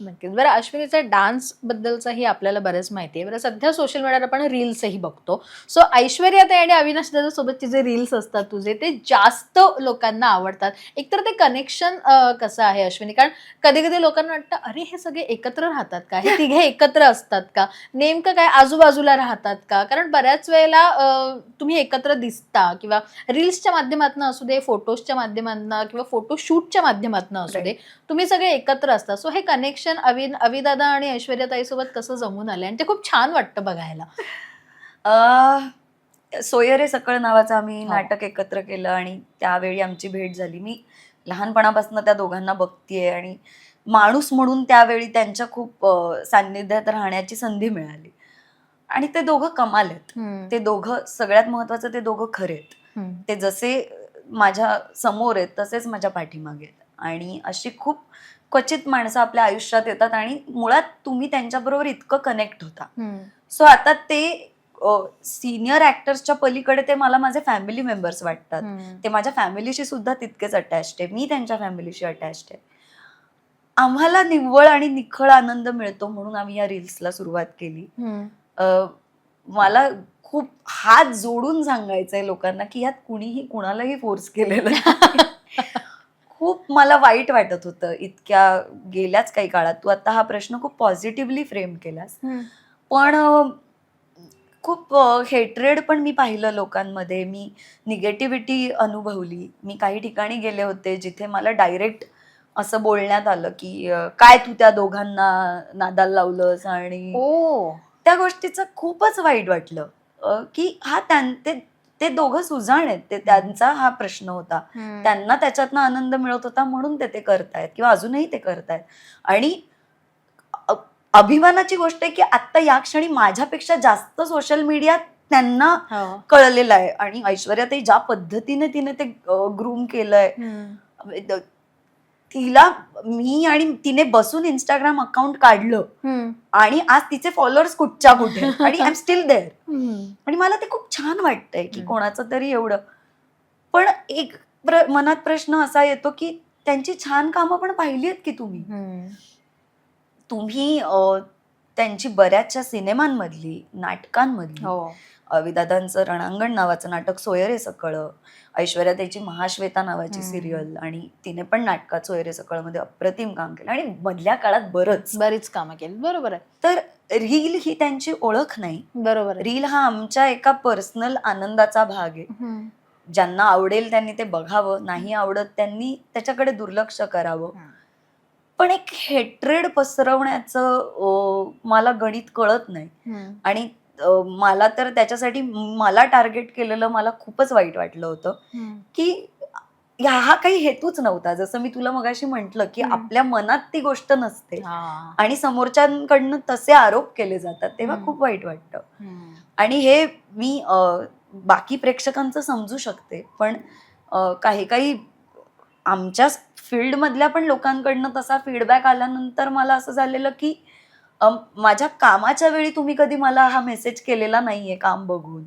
नक्कीच. बरं अश्विनीचा डान्स बद्दलचाही आपल्याला बरंच माहिती आहे. बरं सध्या सोशल मीडियावर आपण रील्सही बघतो. सो ऐश्वर्या ताई आणि अविनाश दादा सोबतचे जे रील्स असतात तुझे ते जास्त लोकांना आवडतात. एकतर ते कनेक्शन कसं आहे अश्विनी? कारण कधी कधी लोकांना वाटतं अरे हे सगळे एकत्र राहतात का? हे तिघे एकत्र असतात का? नेमकं काय आजूबाजूला राहतात का? कारण बऱ्याच वेळेला तुम्ही एकत्र दिसता किंवा रील्सच्या माध्यमातून असू दे फोटोजच्या माध्यमातून किंवा फोटो शूटच्या माध्यमातून असू दे तुम्ही सगळे एकत्र असता. सो हे कनेक्शन अवि अविदादा आणि ऐश्वर्या सोबत कसं जमून आलंय? आणि ते खूप छान वाटतं बघायला. अं, सोयरे सकळ नावाचं आम्ही हो. नाटक एकत्र केलं आणि त्यावेळी आमची भेट झाली. मी लहानपणापासून त्या दोघांना बघतीये आणि माणूस म्हणून त्यावेळी त्यांच्या खूप अं, सान्निध्यात राहण्याची संधी मिळाली. आणि ते दोघं कमाल आहेत हम्म, ते दोघं सगळ्यात महत्वाचं ते दोघं खरे आहेत हम्म, ते जसे माझ्यासमोर आहेत तसेच माझ्या पाठीमागे आहेत. आणि अशी खूप क्वचित माणसं आपल्या आयुष्यात येतात आणि मुळात तुम्ही त्यांच्याबरोबर इतकं कनेक्ट होता. सो आता ते सिनियर ऍक्टर्सच्या पलीकडे ते मला माझे फॅमिली मेंबर्स वाटतात. ते माझ्या फॅमिलीशी सुद्धा तितकेच अटॅच्ड आहे मी त्यांच्या फॅमिलीशी अटॅच्ड आहे आम्हाला निव्वळ आणि निखळ आनंद मिळतो म्हणून आम्ही या रील्सला सुरुवात केली मला खूप हात जोडून सांगायचंय लोकांना की यात कुणीही कुणालाही फोर्स केलेलं. खूप मला वाईट वाटत होतं इतक्या गेल्याच काही काळात. तू आता हा प्रश्न खूप पॉझिटिव्हली फ्रेम केलास. पण खूप हेट्रेड पण मी पाहिलं लोकांमध्ये. मी निगेटिव्हिटी अनुभवली. मी काही ठिकाणी गेले होते जिथे मला डायरेक्ट असं बोलण्यात आलं की काय तू त्या दोघांना नादाला लावलंस आणि ओ. त्या गोष्टीचं खूपच वाईट वाटलं. की हा त्यां ते ते दोघं सुजाण आहेत ते त्यांचा हा प्रश्न होता. त्यांना त्याच्यातनं आनंद मिळत होता म्हणून ते ते करतायत किंवा अजूनही ते करतायत आणि अभिमानाची गोष्ट आहे की आता या क्षणी माझ्यापेक्षा जास्त सोशल मीडिया त्यांना हो. कळलेलं आहे आणि ऐश्वर्याताई ज्या पद्धतीने तिने ते ग्रूम केलंय तिला मी आणि तिने बसून इंस्टाग्राम अकाउंट काढलं. आणि आज तिचे फॉलोअर्स कुठच्या कुठे. आणि आय एम स्टील देअर. आणि मला ते खूप छान वाटतंय की. कोणाचं तरी एवढं पण एक प्र- मनात प्रश्न असा येतो की त्यांची छान कामं पण पाहिली आहेत की तुम्ही. तुम्ही त्यांची बऱ्याचशा सिनेमांमधली नाटकांमधली हो. अविदादांचं रणांगण नावाचं नाटक सोयरे सकळ ऐश्वर्या त्याची महाश्वेता नावाची. सिरियल आणि तिने पण नाटकात सोयरे सकळमध्ये अप्रतिम काम केलं आणि मधल्या काळात बरंच. बरीच कामं केली. बरोबर आहे. तर रील ही त्यांची ओळख नाही. बरोबर रील हा आमच्या एका पर्सनल आनंदाचा भाग आहे. ज्यांना आवडेल त्यांनी ते बघावं नाही आवडत त्यांनी त्याच्याकडे दुर्लक्ष करावं. पण एक हेट्रेड पसरवण्याचं मला गणित कळत नाही. आणि मला तर त्याच्यासाठी मला टार्गेट केलेलं मला खूपच वाईट वाटलं होतं. की ह्या हा काही हेतूच नव्हता जसं मी तुला मगाशी म्हंटल की. आपल्या मनात ती गोष्ट नसते. आणि समोरच्यांकडनं तसे आरोप केले जातात तेव्हा. खूप वाईट वाटतं. आणि हे मी बाकी प्रेक्षकांचं समजू शकते पण काही काही आमच्या फील्डमधल्या पण लोकांकडनं तसा फीडबॅक आल्यानंतर मला असं झालेलं की माझ्या कामाच्या वेळी तुम्ही कधी मला हा मेसेज केलेला नाहीये काम बघून.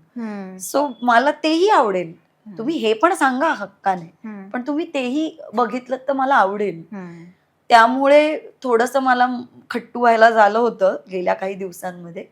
सो मला तेही आवडेल तुम्ही हे पण सांगा हक्काने. पण तुम्ही तेही बघितलं तर मला आवडेल. त्यामुळे थोडंसं मला खट्टू व्हायला झालं होतं गेल्या काही दिवसांमध्ये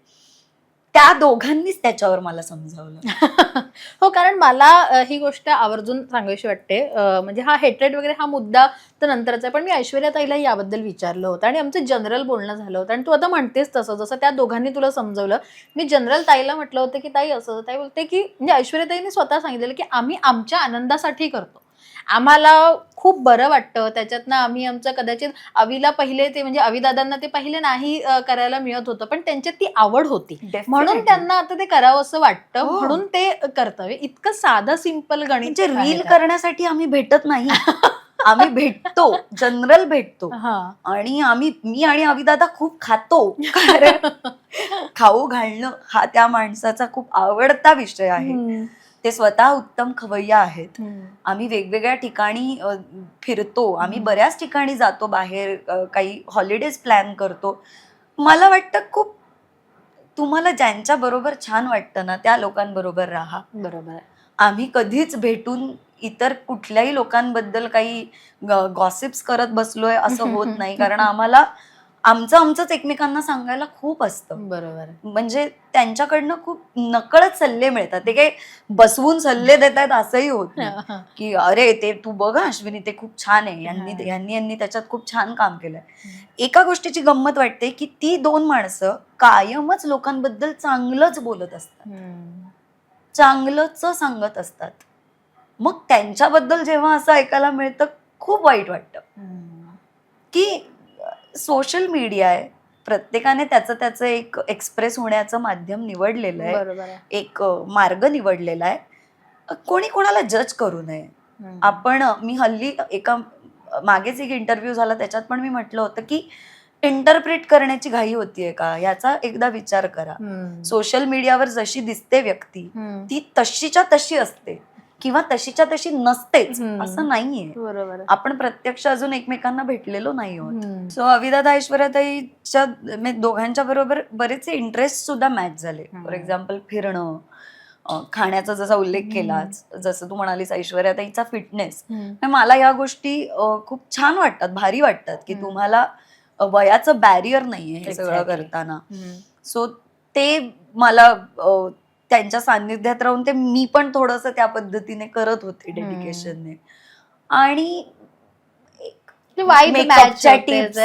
त्या दोघांनीच त्याच्यावर मला समजावलं. हो कारण मला ही गोष्ट आवर्जून सांगायची वाटते. म्हणजे हा हेट्रेड वगैरे हा मुद्दा तर नंतरचा आहे. पण मी ऐश्वर्या ताईला याबद्दल विचारलं होतं आणि आमचं जनरल बोलणं झालं होतं. आणि तू आता म्हणतेस तसं जसं त्या दोघांनी तुला समजवलं. मी जनरल ताईला म्हटलं होतं की ताई असं. ताई बोलते की म्हणजे ऐश्वर्या ताईने स्वतः सांगितलेलं की आम्ही आमच्या आनंदासाठी करतो. आम्हाला खूप बरं वाटतं त्याच्यातनं आम्ही आमचं कदाचित अविला पहिले ते म्हणजे अविदादांना ते पहिले नाही करायला मिळत होतं पण त्यांच्यात ती आवड होती म्हणून. त्यांना आता ते करावं असं वाटतं हो. म्हणून ते कर्तव्य इतकं साधं सिंपल गणित म्हणजे रील का? करण्यासाठी आम्ही भेटत नाही आम्ही भेटतो जनरल भेटतो. आणि आम्ही मी आणि अविदादा खूप खातो कारण खाऊ घालणं हा त्या माणसाचा खूप आवडता विषय आहे. ते स्वतः उत्तम खवय्या आहेत. आम्ही वेगवेगळ्या ठिकाणी फिरतो. आम्ही. बऱ्याच ठिकाणी जातो बाहेर काही हॉलिडेज प्लॅन करतो. मला वाटतं खूप तुम्हाला ज्यांच्या बरोबर छान वाटतं ना त्या लोकांबरोबर राहा. बरोबर आम्ही कधीच भेटून इतर कुठल्याही लोकांबद्दल काही गॉसिप्स करत बसलोय असं होत नाही. कारण आम्हाला आमचं आमचंच एकमेकांना सांगायला खूप असतं. बरोबर. म्हणजे त्यांच्याकडनं खूप नकळत सल्ले मिळतात. ते काही बसवून सल्ले देत आहेत असंही होत नाही. की अरे ते तू बघ हं, अश्विनी ते खूप छान आहे. यांनी हा. यांनी यांनी त्याच्यात खूप छान काम केलंय. एका गोष्टीची गंमत वाटते की ती दोन माणसं कायमच लोकांबद्दल चांगलंच बोलत असतात. चांगलंच सांगत असतात. मग त्यांच्याबद्दल जेव्हा असं ऐकायला मिळतं खूप वाईट वाटतं. की सोशल मीडिया आहे. प्रत्येकाने त्याचं त्याचं एक एक्सप्रेस होण्याचं माध्यम निवडलेलं आहे. एक मार्ग निवडलेला आहे. कोणी कोणाला जज करू नये. आपण मी हल्ली एका मागेच एक इंटरव्ह्यू झाला. त्याच्यात पण मी म्हटलं होतं की इंटरप्रिट करण्याची घाई होतीये का? याचा एकदा विचार करा. सोशल मीडियावर जशी दिसते व्यक्ती. ती तशीच्या तशी असते. किंवा तशीच्या तशी नसतेच. असं नाहीये. आपण प्रत्यक्ष अजून एकमेकांना भेटलेलो नाही आहोत. सो अविदादा ऐश्वर्याताईच्या म्हणजे दोघांच्या बरोबर बरेचसे इंटरेस्ट सुद्धा मॅच झाले. फॉर एक्झाम्पल फिरणं खाण्याचा जसा उल्लेख केलाच जसं तू म्हणालीस ऐश्वर्याताईचा फिटनेस हम्म. मला या गोष्टी खूप छान वाटतात भारी वाटतात की. तुम्हाला वयाचं बॅरियर नाहीये हे सगळं. करताना. सो ते मला त्यांच्या सान्निध्यात राहून ते मी पण थोडस त्या पद्धतीने करत होते. डेडिकेशनने आणि मेकअपच्या टिप्स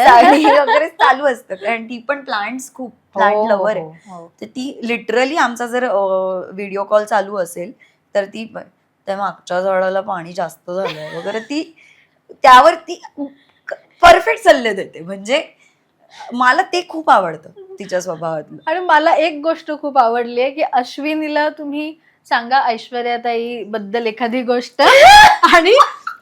वगैरे चालू असतं. कारण ती पण प्लांट्स खूप प्लांट लवर आहे. तर ती लिटरली आमचा जर व्हिडिओ कॉल चालू असेल तर ती त्या मागच्या झाडाला पाणी जास्त झालंय वगैरे. ती त्यावर ती परफेक्ट सल्ले देते. म्हणजे मला ते खूप आवडतं तिच्या स्वभावातलं. आणि मला एक गोष्ट खूप आवडली आहे की अश्विनीला तुम्ही सांगा ऐश्वर्याताई बद्दल एखादी गोष्ट. आणि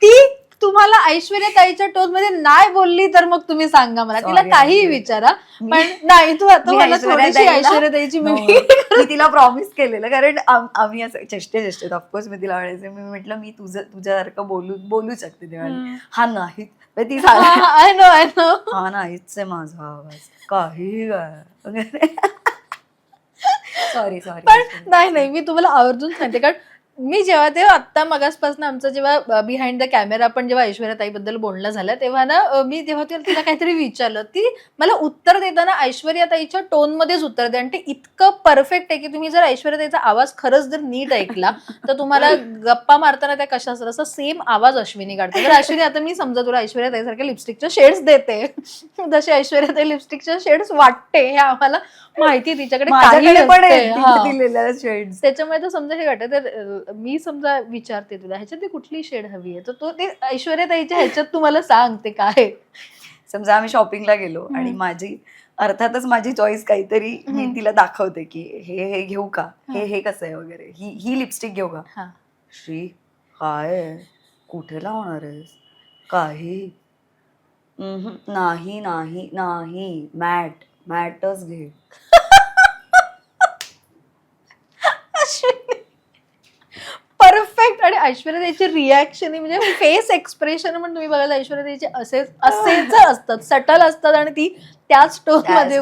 ती तुम्हाला ऐश्वर्याताईच्या टोनमध्ये नाही बोलली तर मग तुम्ही सांगा मला. तिला Sorry, काहीही ऐश्वर्या. विचारा पण नाही तू आता मी मला थोडीशी ऐश्वर्याताईला- ऐश्वर्याताईची No, मी मी तिला प्रॉमिस केलेलं कारण आम- आम्ही असं चेष्टे चेष्टेत ऑफकोर्स मी तिला म्हणायचे मी म्हटलं मी तुझं तुझ्यासारखं बोलू बोलू शकते ती म्हणाली, हा नाही. ती सांग आय नो आय नो हा नाहीच आहे माझा आवाज. काही सॉरी सॉरी पण नाही नाही मी तुम्हाला आवर्जून सांगते कारण मी जेव्हा ते आत्ता मगासपासून आमचं जेव्हा बिहाइंड द कॅमेरा आपण जेव्हा ऐश्वर्याताईबद्दल बोलणं झालं तेव्हा ना मी जेव्हा तिला तिला काहीतरी विचारलं ती मला उत्तर देताना ऐश्वर्याताईच्या टोन मध्येच उत्तर दे आणि ते इतकं परफेक्ट आहे की तुम्ही जर ऐश्वर्याताईचा आवाज खरंच जर नीट ऐकला तर तुम्हाला गप्पा मारताना त्या कशा असतात असं सेम आवाज अश्विनी काढते. तर अश्विनी आता मी समजा तुला ऐश्वर्याताईसारख्या लिपस्टिकच्या शेड्स देते. जसे ऐश्वर्याताई लिपस्टिकच्या शेड्स वाटते हे आम्हाला माहिती तिच्याकडे काही पण दिलेल्या shades. त्याच्यामुळे तर समजा हे वाटत मी समजा विचारते तुला ह्याच्यात ती कुठली शेड हवी आहे तर तो ते ऐश्वर्याताईच्या ह्याच्यात तुम्हाला सांग ते काय समजा आम्ही शॉपिंगला गेलो आणि. माझी अर्थातच माझी चॉईस काहीतरी मी. तिला दाखवते की हे हे घेऊ का हे हा. कसं आहे वगैरे ही ही लिपस्टिक घेऊ का हा. श्री काय? कुठे लावणार आहेस काही नाही नाही नाही मॅट मॅटच घे ऐश्वर्याताईची रिॲक्शन म्हणजे फेस एक्सप्रेशन पण तुम्ही बघायला ऐश्वर्याताईचे असेच असेच असतात सटल असतात आणि ती त्याच टोन त्याच मध्ये